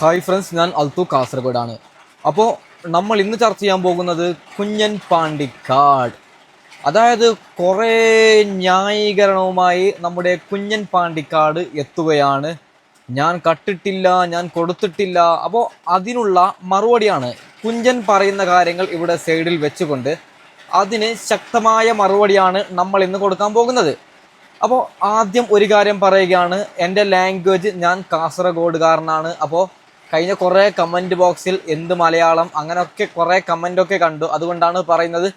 Hi friends ഞാൻ അൽത്തു കാസർഗോഡാണ്. അപ്പോൾ നമ്മൾ ഇന്ന് ചർച്ച ചെയ്യാൻ പോകുന്നത് കുഞ്ഞൻ പാണ്ടിക്കാട് അതായത് കുറേ ന്യായീകരണവുമായി നമ്മുടെ കുഞ്ഞൻ പാണ്ടിക്കാട് എത്തുകയാണ്. ഞാൻ കട്ടിട്ടില്ല ഞാൻ കൊടുത്തിട്ടില്ല. അപ്പോൾ അതിനുള്ള മറുപടിയാണ് കുഞ്ഞൻ പറയുന്ന കാര്യങ്ങൾ ഇവിടെ സൈഡിൽ വെച്ചുകൊണ്ട് അതിന് ശക്തമായ മറുപടിയാണ് നമ്മൾ ഇന്ന് കൊടുക്കാൻ പോകുന്നത്. അപ്പോൾ ആദ്യം ഒരു കാര്യം പറയുകയാണ് എന്റെ ലാംഗ്വേജ് ഞാൻ കാസർഗോഡുകാരനാണ്. അപ്പോൾ കഴിഞ്ഞ കുറേ കമന്റ് ബോക്സിൽ എന്ത് മലയാളം അങ്ങനെയൊക്കെ കുറേ കമന്റൊക്കെ കണ്ടു. അതുകൊണ്ടാണ് പറയുന്നത്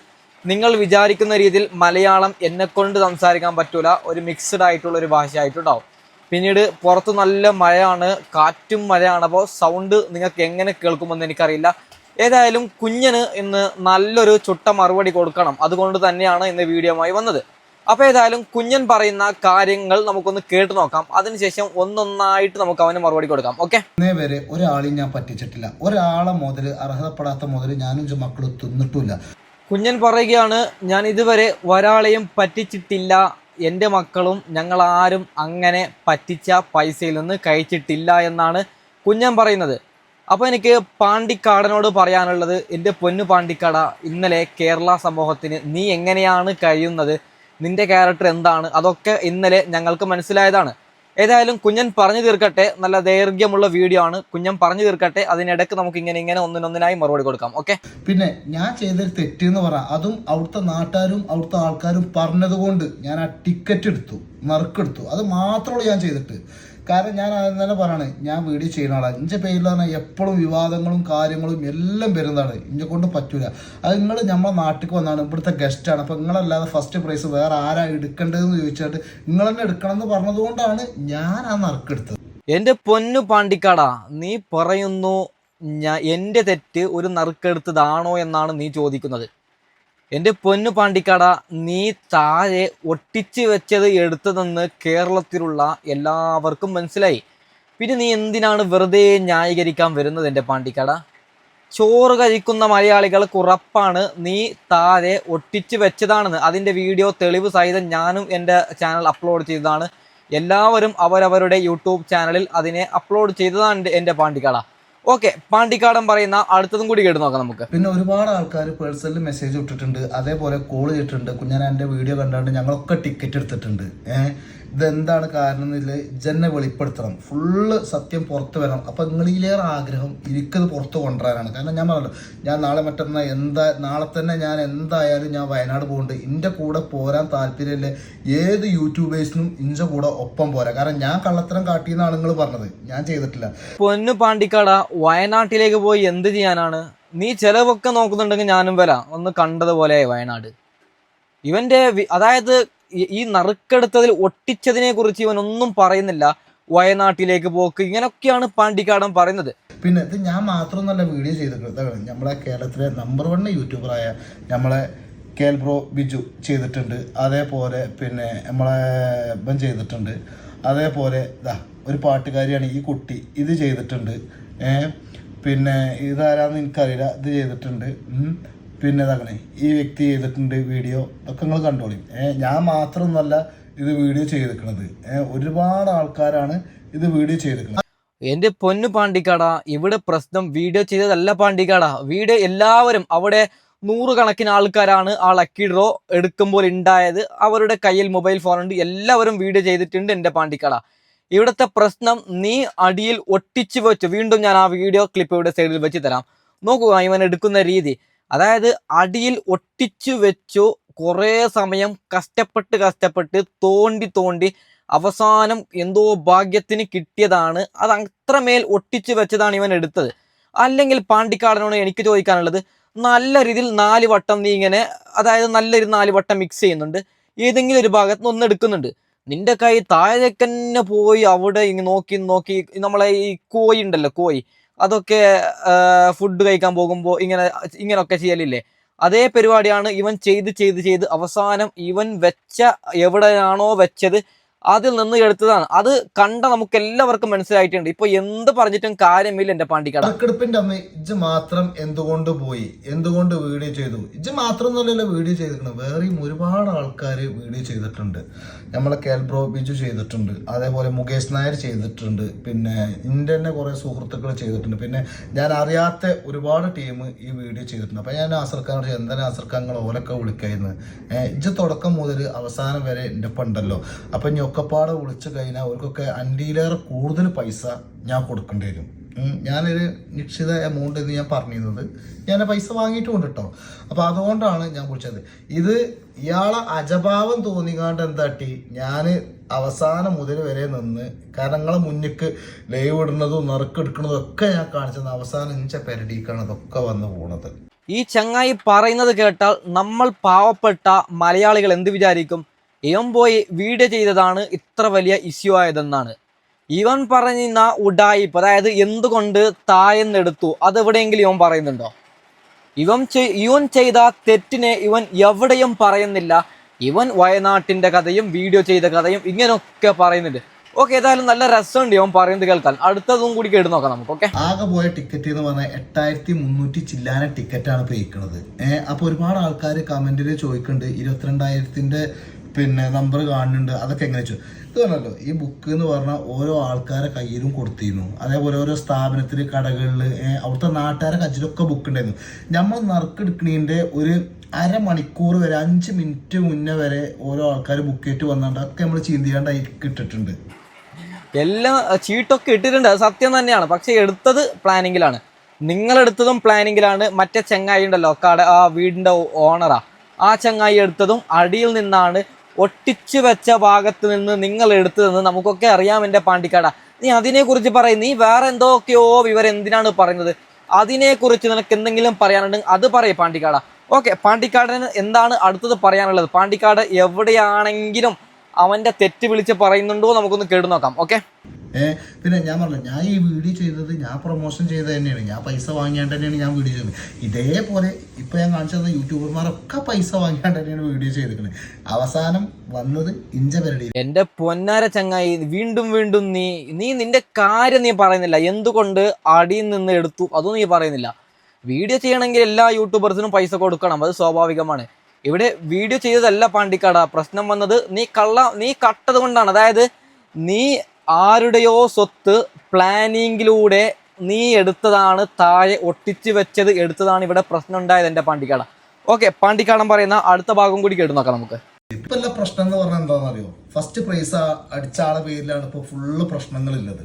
നിങ്ങൾ വിചാരിക്കുന്ന രീതിയിൽ മലയാളം എന്നെക്കൊണ്ട് സംസാരിക്കാൻ പറ്റൂല. ഒരു മിക്സ്ഡ് ആയിട്ടുള്ള ഒരു ഭാഷയായിട്ടുണ്ടാവും. പിന്നീട് പുറത്ത് നല്ല മഴയാണ് കാറ്റും മഴയാണ് അപ്പോൾ സൗണ്ട് നിങ്ങൾക്ക് എങ്ങനെ കേൾക്കുമെന്ന് എനിക്കറിയില്ല. ഏതായാലും കുഞ്ഞിന് ഇന്ന് നല്ലൊരു ചുട്ട മറുപടി കൊടുക്കണം. അതുകൊണ്ട് തന്നെയാണ് ഇന്ന് വീഡിയോമായി വന്നത്. അപ്പോൾ ഏതായാലും കുഞ്ഞൻ പറയുന്ന കാര്യങ്ങൾ നമുക്കൊന്ന് കേട്ട് നോക്കാം. അതിനുശേഷം ഒന്നൊന്നായിട്ട് നമുക്ക് അവന് മറുപടി കൊടുക്കാം. ഓക്കെ ഇന്നേ വരെ ഒരാളെയും ഞാൻ പറ്റിച്ചിട്ടില്ല. ഒരാളെ മുതൽ അർഹതപ്പെടാത്ത മുതൽ ഞാനും മക്കളും തിന്നിട്ടില്ല കുഞ്ഞൻ പറയുകയാണ് ഞാൻ ഇതുവരെ ഒരാളെയും പറ്റിച്ചിട്ടില്ല. എന്റെ മക്കളും ഞങ്ങൾ ആരും അങ്ങനെ പറ്റിച്ച പൈസയിൽ നിന്ന് കഴിച്ചിട്ടില്ല എന്നാണ് കുഞ്ഞൻ പറയുന്നത്. അപ്പോൾ എനിക്ക് പാണ്ടിക്കാടനോട് പറയാനുള്ളത് എന്റെ പൊന്നു പാണ്ടിക്കാട ഇന്നലെ കേരള സമൂഹത്തിന് നീ എങ്ങനെയാണ് കഴിയുന്നത്? നിന്റെ ക്യാരക്ടർ എന്താണ്? അതൊക്കെ ഇന്നലെ ഞങ്ങൾക്ക് മനസ്സിലായതാണ്. ഏതായാലും കുഞ്ഞൻ പറഞ്ഞു തീർക്കട്ടെ. നല്ല ദൈർഘ്യമുള്ള വീഡിയോ ആണ്. കുഞ്ഞൻ പറഞ്ഞു തീർക്കട്ടെ. അതിനിടയ്ക്ക് നമുക്ക് ഇങ്ങനെ ഇങ്ങനെ ഒന്നിനൊന്നിനായി മറുപടി കൊടുക്കാം. ഓക്കെ പിന്നെ ഞാൻ ചെയ്തൊരു തെറ്റ് എന്ന് പറ. അതും അവിടുത്തെ നാട്ടുകാരും അവിടുത്തെ ആൾക്കാരും പറഞ്ഞതുകൊണ്ട് ഞാൻ ആ ടിക്കറ്റ് എടുത്തു നറുക്കെടുത്തു. അത് മാത്രമേ ഞാൻ ചെയ്തിട്ട്. കാരണം ഞാൻ അതെന്നെ തന്നെ പറയാണ് ഞാൻ വീഡിയോ ചെയ്യുന്ന ആളാണ് ഇഞ്ചെ പേരിൽ പറഞ്ഞാൽ എപ്പോഴും വിവാദങ്ങളും കാര്യങ്ങളും എല്ലാം വരുന്നതാണ്. ഇന്നെ കൊണ്ട് പറ്റൂല. അത് നിങ്ങൾ നമ്മളെ നാട്ടിൽ വന്നാണ് ഇവിടുത്തെ ഗസ്റ്റാണ് അപ്പോൾ നിങ്ങളല്ലാതെ ഫസ്റ്റ് പ്രൈസ് വേറെ ആരാ എടുക്കേണ്ടതെന്ന് ചോദിച്ചിട്ട് നിങ്ങൾ തന്നെ എടുക്കണം എന്ന് പറഞ്ഞതുകൊണ്ടാണ് ഞാൻ ആ നറുക്കെടുത്തത് എന്റെ പൊന്നു പാണ്ടിക്കാടാ നീ പറയുന്നു ഞാൻ എന്റെ തെറ്റ് ഒരു നറുക്കെടുത്തതാണോ എന്നാണ് നീ ചോദിക്കുന്നത്. എന്റെ പൊന്നു പാണ്ടിക്കാട നീ താഴെ ഒട്ടിച്ച് വെച്ചത് എടുത്തതെന്ന് കേരളത്തിലുള്ള എല്ലാവർക്കും മനസ്സിലായി. പിന്നെ നീ എന്തിനാണ് വെറുതെ ന്യായീകരിക്കാൻ വരുന്നത് എന്റെ പാണ്ടിക്കാട? ചോറ് കഴിക്കുന്ന മലയാളികൾക്ക് ഉറപ്പാണ് നീ താഴെ ഒട്ടിച്ച് വെച്ചതാണെന്ന്. അതിന്റെ വീഡിയോ തെളിവ് സഹിതം ഞാനും എന്റെ ചാനൽ അപ്ലോഡ് ചെയ്തതാണ്. എല്ലാവരും അവരവരുടെ യൂട്യൂബ് ചാനലിൽ അതിനെ അപ്ലോഡ് ചെയ്തതാണ് എന്റെ- പാണ്ടിക്കാട. ഓക്കെ പാണ്ടിക്കാടൻ പറയുന്ന അടുത്തതും കൂടി കേട്ട് നോക്കാം നമുക്ക്. പിന്നെ ഒരുപാട് ആൾക്കാർ പേഴ്സണൽ മെസ്സേജ് ഇട്ടിട്ടുണ്ട്. അതേപോലെ കോൾ ചെയ്തിട്ടുണ്ട്. കുഞ്ഞാൻ എന്റെ വീഡിയോ കണ്ടാണ്ട് ഞങ്ങളൊക്കെ ടിക്കറ്റ് എടുത്തിട്ടുണ്ട്. ഏഹ്? ഇതെന്താണ് കാരണം എന്നില്ല ജന്നെ വെളിപ്പെടുത്തണം. ഫുള്ള് സത്യം പുറത്ത് വരണം. അപ്പം നിങ്ങളിലേറെ ആഗ്രഹം എനിക്കത് പുറത്ത് കൊണ്ടുവരാനാണ്. കാരണം ഞാൻ പറഞ്ഞു ഞാൻ നാളെ മറ്റന്നാ എന്താ നാളെ തന്നെ ഞാൻ എന്തായാലും ഞാൻ വയനാട് പോകുന്നുണ്ട് എന്റെ കൂടെ പോരാൻ താല്പര്യമില്ല. ഏത് യൂട്യൂബേഴ്സിനും ഇഞ്ച കൂടെ ഒപ്പം പോരാ. കാരണം ഞാൻ കള്ളത്തരം കാട്ടിയെന്നാണ് നിങ്ങൾ പറഞ്ഞത്. ഞാൻ ചെയ്തിട്ടില്ല. പൊന്നു പാണ്ടിക്കാട വയനാട്ടിലേക്ക് പോയി എന്ത് ചെയ്യാനാണ്? നീ ചിലവൊക്കെ നോക്കുന്നുണ്ടെങ്കിൽ ഞാനും വരാം. ഒന്ന് കണ്ടതുപോലെ വയനാട്. ഇവന്റെ അതായത് ഈ- നറുക്കെടുത്തതിൽ ഒട്ടിച്ചതിനെ കുറിച്ച് ഇവൻ ഒന്നും പറയുന്നില്ല. വയനാട്ടിലേക്ക് പോക്ക് ഇങ്ങനൊക്കെയാണ് പാണ്ടിക്കാടൻ പറയുന്നത്. പിന്നെ ഇത് ഞാൻ മാത്രമൊന്നല്ല വീഡിയോ ചെയ്തിട്ടുണ്ട് നമ്മളെ കേരളത്തിലെ നമ്പർ വൺ യൂട്യൂബറായ നമ്മളെ കേൽ ബ്രോ ബിജു ചെയ്തിട്ടുണ്ട്. അതേപോലെ പിന്നെ നമ്മളെ ഇവൻ ചെയ്തിട്ടുണ്ട്. അതേപോലെ ഇതാ ഒരു പാട്ടുകാരിയാണ് ഈ കുട്ടി ഇത് ചെയ്തിട്ടുണ്ട്. പിന്നെ ഇതാരാന്ന് എനിക്കറിയില്ല. ഇത് ചെയ്തിട്ടുണ്ട്. പിന്നെ തകണി ഈ വ്യക്തി ചെയ്തിട്ടുണ്ട് വീഡിയോ ഒക്കെ നിങ്ങൾ കണ്ടോളി. ഞാൻ മാത്രമൊന്നുമല്ല ഇത് വീഡിയോ ചെയ്തിരിക്കുന്നത്. ഒരുപാട് ആൾക്കാരാണ് ഇത് വീഡിയോ ചെയ്തിരിക്കുന്നത്. എന്റെ പൊന്നു പാണ്ടിക്കാട ഇവിടെ പ്രശ്നം വീഡിയോ ചെയ്തതല്ല പാണ്ടിക്കാട. വീഡിയോ എല്ലാവരും അവിടെ നൂറുകണക്കിന് ആൾക്കാരാണ് ആ ലക്കി ഡ്രോ എടുക്കുമ്പോൾ ഉണ്ടായത് അവരുടെ കയ്യിൽ മൊബൈൽ ഫോൺ ഉണ്ട്. എല്ലാവരും വീഡിയോ ചെയ്തിട്ടുണ്ട് എന്റെ പാണ്ടിക്കാട. ഇവിടുത്തെ പ്രശ്നം നീ അടിയിൽ ഒട്ടിച്ചു വെച്ചു വീണ്ടും ഞാൻ ആ വീഡിയോ ക്ലിപ്പ് ഇവിടെ സൈഡിൽ വെച്ച് തരാം. നോക്കുക ഇവൻ എടുക്കുന്ന രീതി. അതായത് അടിയിൽ ഒട്ടിച്ചു വെച്ചു കുറേ സമയം കഷ്ടപ്പെട്ട് കഷ്ടപ്പെട്ട് തോണ്ടി തോണ്ടി അവസാനം എന്തോ ഭാഗ്യത്തിന് കിട്ടിയതാണ്. അത് അത്രമേൽ ഒട്ടിച്ചു വെച്ചതാണ് ഇവൻ എടുത്തത്. അല്ലെങ്കിൽ പാണ്ടിക്കാടനോട് എനിക്ക് ചോദിക്കാനുള്ളത് നല്ല രീതിയിൽ നാല് വട്ടം നീ ഇങ്ങനെ അതായത് നല്ലൊരു നാല് വട്ടം മിക്സ് ചെയ്യുന്നുണ്ട്. ഏതെങ്കിലും ഒരു ഭാഗത്ത് നിന്ന് ഒന്ന് എടുക്കുന്നുണ്ട്. നിന്റെ കൈ താഴേക്കന്നെ പോയി അവിടെ ഇങ്ങനെ നോക്കി നോക്കി നമ്മളെ ഈ കോയി ഉണ്ടല്ലോ കോയി. അതൊക്കെ ഫുഡ് കഴിക്കാൻ പോകുമ്പോൾ ഇങ്ങനെ ഇങ്ങനെയൊക്കെ ചെയ്യലില്ലേ? അതേ പരിപാടിയാണ് ഇവൻ ചെയ്ത് ചെയ്ത് ചെയ്ത് അവസാനം ഇവൻ വെച്ച എവിടെയാണോ വെച്ചത് അതിൽ നിന്ന് എടുത്തതാണ്. അത് കണ്ട നമുക്ക് എല്ലാവർക്കും മനസ്സിലായിട്ടുണ്ട്. ഇപ്പൊ എന്ത് പറഞ്ഞിട്ടും കാര്യമില്ല എന്റെ പാണ്ടിക്കട. കണക്കെടുപ്പിന്റെ അമ്മ ഇജ്ജ് മാത്രം എന്തുകൊണ്ട് പോയി? എന്തുകൊണ്ട് വീഡിയോ ചെയ്തു? ഇജ്ജ് മാത്രം എന്നല്ലല്ലോ വീഡിയോ ചെയ്തിട്ടുണ്ട് വേറെയും ഒരുപാട് ആൾക്കാർ വീഡിയോ ചെയ്തിട്ടുണ്ട്. നമ്മളെ കേൽബ്രോ ബിജു ചെയ്തിട്ടുണ്ട്. അതേപോലെ മുകേഷ് നായർ ചെയ്തിട്ടുണ്ട്. പിന്നെ എന്റെ തന്നെ കുറേ സുഹൃത്തുക്കൾ ചെയ്തിട്ടുണ്ട്. പിന്നെ ഞാൻ അറിയാത്ത ഒരുപാട് ടീം ഈ വീഡിയോ ചെയ്തിട്ടുണ്ട്. അപ്പം ഞാൻ ആസർക്കാൻ എന്താ ആസർക്കാങ്ങൾ ഓലൊക്കെ വിളിക്കായിരുന്നു. ഇജ്ജ് തുടക്കം മുതൽ അവസാനം വരെ എന്റെ ഒപ്പം ഉണ്ടല്ലോ അപ്പം ഇനി ഒക്കെപ്പാടെ വിളിച്ചു കഴിഞ്ഞാൽ അവർക്കൊക്കെ അൻഡിയിലേറെ കൂടുതൽ പൈസ ഞാൻ കൊടുക്കേണ്ടി വരും. ഞാനൊരു നിശ്ചിത എമൗണ്ട് എന്ന് ഞാൻ പറഞ്ഞിരുന്നത്. ഞാൻ പൈസ വാങ്ങിയിട്ടുമുണ്ട് കേട്ടോ അപ്പോൾ അതുകൊണ്ടാണ് ഞാൻ വിളിച്ചത്. ഇത് ഇയാളെ അജഭാവം തോന്നിക്കാണ്ട് എന്താട്ടി ഞാൻ അവസാനം മുതൽ വരെ നിന്ന് കരങ്ങളെ മുന്നിക്ക് ലൈവ് ഇടുന്നതും നറുക്കെടുക്കുന്നതും ഒക്കെ ഞാൻ കാണിച്ചത് അവസാനം ഇഞ്ച പെരടിക്കാണ് ഇതൊക്കെ വന്ന് പോണത്. ഈ ചങ്ങായി പറയുന്നത് കേട്ടാൽ നമ്മൾ പാവപ്പെട്ട മലയാളികൾ എന്ത് വിചാരിക്കും? പോയി വീഡിയോ ചെയ്തതാണ് ഇത്ര വലിയ ഇഷ്യൂ ആയതെന്നാണ്. ഇവൻ പറഞ്ഞ ഉഡായിപ്പ് അതായത് എന്തുകൊണ്ട് തായെന്നെടുത്തു? അത് എവിടെയെങ്കിലും ഇവൻ പറയുന്നുണ്ടോ? ഇവൻ ഇവൻ ചെയ്ത തെറ്റിനെ ഇവൻ എവിടെയും പറയുന്നില്ല. ഇവൻ വയനാട്ടിന്റെ കഥയും വീഡിയോ ചെയ്ത കഥയും ഇങ്ങനെയൊക്കെ പറയുന്നുണ്ട്. ഓക്കെ ഏതായാലും നല്ല രസമുണ്ട് ഇവൻ പറയുന്നത് കേൾക്കാൻ. അടുത്തതും കൂടി കേട്ട് നോക്കാം നമുക്ക് ഓക്കെ ആകെ പോയ ടിക്കറ്റ് എന്ന് പറഞ്ഞാൽ എട്ടായിരത്തി മുന്നൂറ്റി ചില്ലാന ടിക്കറ്റാണ് ഇരിക്കുന്നത് അപ്പോൾ ഒരുപാട് ആൾക്കാർ കമന്റിൽ ചോദിക്കുന്നുണ്ട് ഇരുപത്തിരണ്ടായിരത്തിന്റെ പിന്നെ നമ്പർ കാണുന്നുണ്ട്. അതൊക്കെ എങ്ങനെ വെച്ചു? ഇത് പറഞ്ഞല്ലോ ഈ ബുക്ക് എന്ന് പറഞ്ഞാൽ ഓരോ ആൾക്കാരെ കയ്യിലും കൊടുത്തിരുന്നു. അതേപോലെ ഓരോ സ്ഥാപനത്തിൽ കടകളിൽ അവിടുത്തെ നാട്ടുകാരെ കച്ചിലൊക്കെ ബുക്ക് ഉണ്ടായിരുന്നു. നമ്മൾ നറുക്കെടുക്കണീന്റെ ഒരു അരമണിക്കൂർ വരെ അഞ്ച് മിനിറ്റ് മുന്നേ വരെ ഓരോ ആൾക്കാർ ബുക്ക് ചെയ്തിട്ട് വന്നിട്ട് അതൊക്കെ നമ്മൾ ചീന്തിയാണ്ട് അതിൽ ഇട്ടിട്ടുണ്ട് എല്ലാം ചീട്ടൊക്കെ ഇട്ടിട്ടുണ്ട്. അത് സത്യം തന്നെയാണ്. പക്ഷേ എടുത്തത് പ്ലാനിങ്ങിലാണ് നിങ്ങളെടുത്തതും പ്ലാനിങ്ങിലാണ് മറ്റേ ചങ്ങായി ഉണ്ടല്ലോ കട ആ വീടിന്റെ ഓണറാ ആ ചങ്ങായി എടുത്തതും അടിയിൽ നിന്നാണ് ഒട്ടിച്ചു വെച്ച ഭാഗത്ത് നിന്ന് നിങ്ങൾ എടുത്തു എടുത്തതെന്ന് നമുക്കൊക്കെ അറിയാം എന്റെ പാണ്ടിക്കാട. നീ അതിനെക്കുറിച്ച് പറയും. നീ വേറെ എന്തൊക്കെയോ വിവരം എന്തിനാണ് പറയുന്നത്? അതിനെക്കുറിച്ച് നിനക്ക് എന്തെങ്കിലും പറയാനുണ്ടെങ്കിൽ അത് പറയും പാണ്ടിക്കാട. ഓക്കെ പാണ്ടിക്കാടന് എന്താണ് അടുത്തത് പറയാനുള്ളത്? പാണ്ടിക്കാട് എവിടെയാണെങ്കിലും അവന്റെ തെറ്റ് വിളിച്ച് പറയുന്നുണ്ടോ നമുക്കൊന്ന് കേട്ടു നോക്കാം. ഓക്കെ? ഏ പിന്നെ ഞാൻ പറഞ്ഞു ഞാൻ ഈ വീഡിയോ ചെയ്തത് ഞാൻ പ്രൊമോഷൻ ചെയ്തത് തന്നെയാണ്. ഞാൻ പൈസ വാങ്ങിയാണ്ട് തന്നെയാണ് ഞാൻ വീഡിയോ ചെയ്തത് ഇതേപോലെ ഇപ്പൊ ഞാൻ കാണിച്ചത് യൂട്യൂബർമാരൊക്കെ പൈസ വാങ്ങിയാണ്ട് തന്നെയാണ് വീഡിയോ ചെയ്തിരിക്കുന്നത് അവസാനം വന്നത് ഇഞ്ച പരടി. എന്റെ പൊന്നാര ചങ്ങായി വീണ്ടും വീണ്ടും നീ നീ നിന്റെ കാര്യം നീ പറയുന്നില്ല. എന്തുകൊണ്ട് അടിയിൽ നിന്ന് എടുത്തു? അതും നീ പറയുന്നില്ല. വീഡിയോ ചെയ്യണമെങ്കിൽ എല്ലാ യൂട്യൂബേഴ്സിനും പൈസ കൊടുക്കണം. അത് സ്വാഭാവികമാണ്. ഇവിടെ വീഡിയോ ചെയ്തതല്ല പാണ്ടിക്കാട. പ്രശ്നം വന്നത് നീ കള്ള നീ കട്ടത് കൊണ്ടാണ്. അതായത് നീ ആരുടെയോ സ്വത്ത് പ്ലാനിങ്ങിലൂടെ നീ എടുത്തതാണ് താഴെ ഒട്ടിച്ചു വെച്ചത് എടുത്തതാണ് ഇവിടെ പ്രശ്നം ഉണ്ടായത് എന്റെ പാണ്ടിക്കാട. ഓക്കെ പാണ്ടിക്കാടൻ പറയുന്ന അടുത്ത ഭാഗം കൂടി കേട്ടു നോക്കാം നമുക്ക്. ഇപ്പൊ എല്ലാ പ്രശ്നം എന്ന് പറഞ്ഞാൽ എന്താണെന്നറിയോ? ഫസ്റ്റ് പ്രൈസ് അടിച്ച ആളെ പേരിലാണ് ഇപ്പൊ ഫുള്ള് പ്രശ്നങ്ങളുള്ളത്.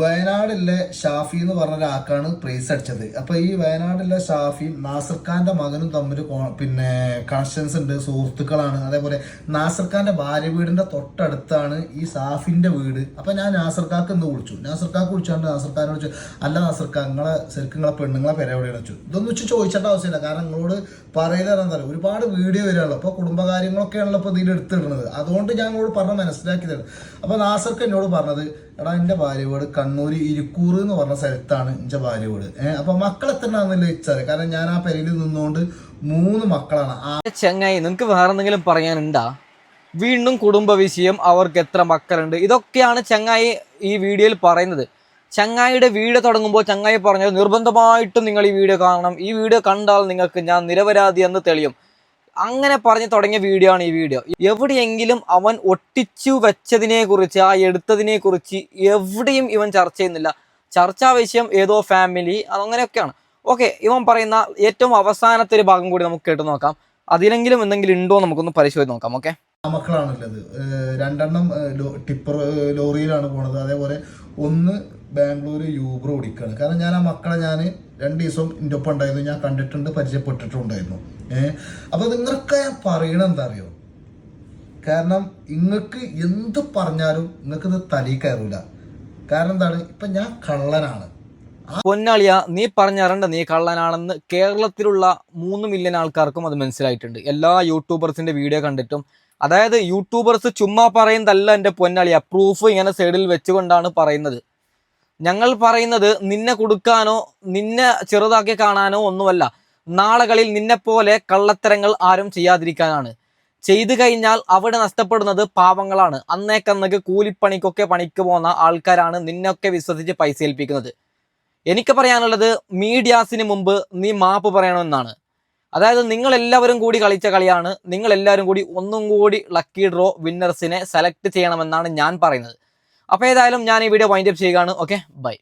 വയനാടിലെ ഷാഫി എന്ന് പറഞ്ഞ ഒരാൾക്കാണ് പ്രൈസ് അടിച്ചത്. അപ്പൊ ഈ വയനാടിലെ ഷാഫിയും നാസർ ഖാന്റെ മകനും തമ്മിൽ പിന്നെ കണക്ഷൻസ് ഉണ്ട് സുഹൃത്തുക്കളാണ്. അതേപോലെ നാസർ ഖാന്റെ ഭാര്യ വീടിന്റെ തൊട്ടടുത്താണ് ഈ ഷാഫിന്റെ വീട്. അപ്പൊ ഞാൻ നാസർ ഖാക്ക് ഇന്ന് വിളിച്ചു. നാസർ ഖാക്ക് വിളിച്ചാണ്ട് നാസർ വിളിച്ചു. അല്ല നാസർ ഖാ നിങ്ങളെ ശരിക്കും നിങ്ങളെ പെണ്ണുങ്ങളെ പേരെ എവിടെയാണ് വെച്ചു. ഇതൊന്നും വെച്ച് ചോദിച്ചേണ്ട ആവശ്യമില്ല. കാരണം നിങ്ങളോട് പറയുന്നത് എന്താ ഒരുപാട് വീഡിയോ വരികയുള്ളൂ അപ്പോൾ കുടുംബകാര്യങ്ങളൊക്കെയാണല്ലോ ഇപ്പോൾ ഇതിൽ എടുത്തിടുന്നത് അതുകൊണ്ട് ഞാൻ നിങ്ങളോട് പറഞ്ഞ് മനസ്സിലാക്കിയതാണ്. അപ്പോൾ നാസർക്ക് എന്നോട് പറഞ്ഞത് എടാ എന്റെ ഭാര്യ വീട് കണ്ണൂർ ഇരിക്കൂർ എന്ന് പറഞ്ഞ സ്ഥലത്താണ് എന്റെ ഭാര്യ വീട്. ഏഹ് അപ്പോൾ മക്കൾ എത്രയാണെന്നല്ലോ വെച്ചാൽ കാരണം ഞാൻ ആ പെരയിൽ നിന്നുകൊണ്ട് മൂന്ന് മക്കളാണ്. ആ ചങ്ങായി നിങ്ങൾക്ക് വേറെ എന്തെങ്കിലും പറയാനുണ്ടാ? വീണ്ടും കുടുംബ വിഷയം അവർക്ക് എത്ര മക്കളുണ്ട്? ഇതൊക്കെയാണ് ചങ്ങായി ഈ വീഡിയോയിൽ പറയുന്നത്. ചങ്ങായിയുടെ വീഡിയോ തുടങ്ങുമ്പോൾ ചങ്ങായി പറഞ്ഞത് നിർബന്ധമായിട്ടും നിങ്ങൾ ഈ വീഡിയോ കാണണം. ഈ വീഡിയോ കണ്ടാൽ നിങ്ങൾക്ക് ഞാൻ നിരപരാധി എന്ന് തെളിയും. അങ്ങനെ പറഞ്ഞ് തുടങ്ങിയ വീഡിയോ ആണ് ഈ വീഡിയോ. എവിടെയെങ്കിലും അവൻ ഒട്ടിച്ചു വെച്ചതിനെ കുറിച്ച് ആ എടുത്തതിനെ കുറിച്ച് എവിടെയും ഇവൻ ചർച്ച ചെയ്യുന്നില്ല. ചർച്ചാ വിഷയം ഏതോ ഫാമിലി അങ്ങനെയൊക്കെയാണ്. ഓക്കെ ഇവൻ പറയുന്ന ഏറ്റവും അവസാനത്തെ ഒരു ഭാഗം കൂടി നമുക്ക് കേട്ട് നോക്കാം. അതിലെങ്കിലും എന്തെങ്കിലും ഉണ്ടോ നമുക്കൊന്ന് പരിശോധിച്ച് നോക്കാം ഓക്കെ മക്കളാണുള്ളത്. രണ്ടെണ്ണം ടിപ്പർ ലോറിയിലാണ് പോണത്. അതേപോലെ ഒന്ന് ബാംഗ്ലൂർ യൂബർ ഓടിക്കുകയാണ് കാരണം ഞാൻ ആ മക്കളെ ഞാൻ രണ്ട് ദിവസം എന്റെ ഒപ്പം ഉണ്ടായിരുന്നു. ഞാൻ കണ്ടിട്ടുണ്ട് പരിചയപ്പെട്ടിട്ടുണ്ടായിരുന്നു. ഏഹ് അപ്പോൾ നിങ്ങൾക്കെ ഞാൻ എന്താ അറിയോ? കാരണം നിങ്ങൾക്ക് എന്ത് പറഞ്ഞാലും നിങ്ങൾക്ക് ഇത് തലയിൽ കയറൂല. കാരണം എന്താണ്? ഇപ്പം ഞാൻ കള്ളനാണ്. പൊന്നാളിയ നീ പറഞ്ഞറിയണ്ട നീ കള്ളനാണെന്ന് കേരളത്തിലുള്ള മൂന്ന് മില്യൺ ആൾക്കാർക്കും അത് മനസ്സിലായിട്ടുണ്ട്. എല്ലാ യൂട്യൂബേഴ്സിന്റെ വീഡിയോ കണ്ടിട്ടും. അതായത് യൂട്യൂബേഴ്സ് ചുമ്മാ പറയുന്നതല്ല എന്റെ പൊന്നാളിയ. പ്രൂഫ് ഇങ്ങനെ സൈഡിൽ വെച്ചുകൊണ്ടാണ് പറയുന്നത്. ഞങ്ങൾ പറയുന്നത് നിന്നെ കൊടുക്കാനോ നിന്നെ ചെറുതാക്കി കാണാനോ ഒന്നുമല്ല. നാളുകളിൽ നിന്നെപ്പോലെ കള്ളത്തരങ്ങൾ ആരും ചെയ്യാതിരിക്കാനാണ്. ചെയ്തു കഴിഞ്ഞാൽ അവിടെ നഷ്ടപ്പെടുന്നത് പാവങ്ങളാണ്. അന്നേക്കന്നക്ക് കൂലിപ്പണിക്കൊക്കെ പണിക്ക് പോകുന്ന ആൾക്കാരാണ് നിന്നൊക്കെ വിശ്വസിച്ച് പൈസ ഏൽപ്പിക്കുന്നത്. എനിക്ക് പറയാനുള്ളത് മീഡിയാസിന് മുമ്പ് നീ മാപ്പ് പറയണമെന്നാണ്. അതായത് നിങ്ങൾ എല്ലാവരും കൂടി കളിച്ച കളിയാണ്. നിങ്ങൾ എല്ലാവരും കൂടി ഒന്നും കൂടി ലക്കി ഡ്രോ വിന്നേഴ്സിനെ സെലക്ട് ചെയ്യണമെന്നാണ് ഞാൻ പറയുന്നത്. അപ്പോൾ ഏതായാലും ഞാൻ ഈ വീഡിയോ വൈൻഡപ്പ് ചെയ്യുകയാണ്. Okay bye